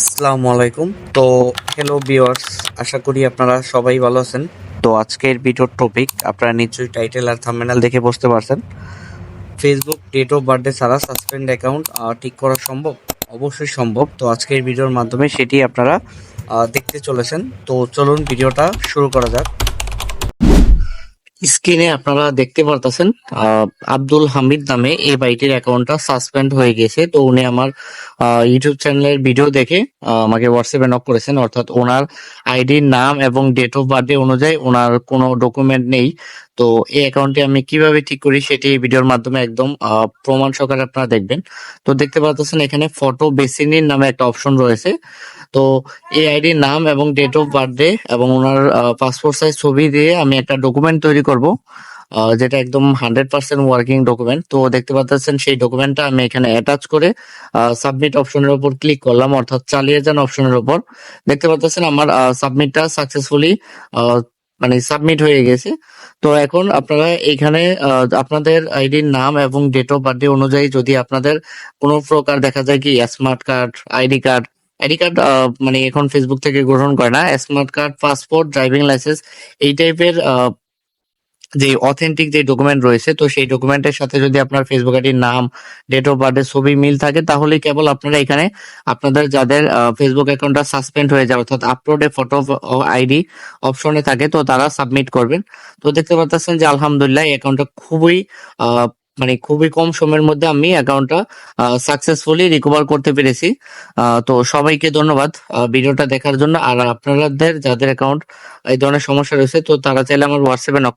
আসসালামু আলাইকুম। তো হ্যালো ভিউয়ার্স আশা করি আপনারা সবাই ভালো আছেন। তো আজকের ভিডিওর টপিক আপনারা নিশ্চয়ই টাইটেল আর থাম্বনেল দেখে বুঝতে পারছেন। ফেসবুক ডেট অফ বার্থডে ছাড়া সাসপেন্ড অ্যাকাউন্ট ঠিক করা সম্ভব? অবশ্যই সম্ভব। তো আজকের ভিডিওর মাধ্যমে সেটি আপনারা দেখতে চলেছেন। তো চলুন ভিডিওটা শুরু করা যাক। স্ক্রিনে আপনারা দেখতে পারতেছেন আব্দুল হামিদ নামে এই বাইটির অ্যাকাউন্টটা সাসপেন্ড হয়ে গেছে তো উনি আমার ইউটিউব চ্যানেলের ভিডিও দেখে আমাকে হোয়াটসঅ্যাপে নক করেছেন। অর্থাৎ ওনার আইডির নাম এবং ডেট অফ বার্থডে অনুযায়ী ওনার কোনো ডকুমেন্ট নেই। তো এই অ্যাকাউন্টটি আমি কীভাবে ঠিক করি সেটি এই ভিডিওর মাধ্যমে একদম প্রমাণ সহকারে আপনারা দেখবেন। তো দেখতে পাচ্ছেন এখানে ফটো বেসিনির নামে একটা অপশন রয়েছে। তো এই আইডির নাম এবং ডেট অফ বার্থডে এবং ওনার পাসপোর্ট সাইজ ছবি দিয়ে আমি একটা ডকুমেন্ট তৈরি করব যেটা একদম হান্ড্রেড পার্সেন্ট ওয়ার্কিং ডকুমেন্ট তো দেখতে পাচ্ছেন সেই ডকুমেন্টটা আমি এখানে অ্যাটাচ করে সাবমিট অপশনের উপর ক্লিক করলাম, অর্থাৎ চালিয়ে যান অপশনের উপর। দেখতে পাচ্ছেন আমার সাবমিটটা সাকসেসফুলি মানে সাবমিট হয়ে গেছে। তো এখন আপনারা এখানে আপনাদের আইডির নাম এবং ডেট অফ বার্থডে অনুযায়ী যদি আপনাদের কোনো প্রকার দেখা যায় কি smart card ID card ID card মানে এখন ফেসবুক থেকে গ্রহণ করে না। Smart card, passport, driving licence, এই টাইপের যে অথেন্টিক যে ডকুমেন্ট রয়েছে, তো সেই ডকুমেন্টের সাথে যদি আপনার ফেসবুক আইডির নাম ডেট অফ বার্থের ছবি মিল থাকে, তাহলে কেবল আপনারা এখানে আপনাদের যাদের ফেসবুক অ্যাকাউন্টটা সাসপেন্ড হয়ে যায়, অর্থাৎ আপলোড ফটো আইডি অপশনে থাকে, তো তারা সাবমিট করবেন। তো দেখতে পাচ্ছেন যে আলহামদুলিল্লাহ, এই অ্যাকাউন্টটা খুবই মানে খুবই কম সময়ের মধ্যে আমি অ্যাকাউন্টটা সাকসেসফুলি রিকভার করতে পেরেছি। তো সবাইকে ধন্যবাদ ভিডিওটা দেখার জন্য। আর আপনাদের, যাদের অ্যাকাউন্ট এই ধরনের সমস্যা রয়েছে, তো তারা চাইলে আমার হোয়াটসঅ্যাপে নক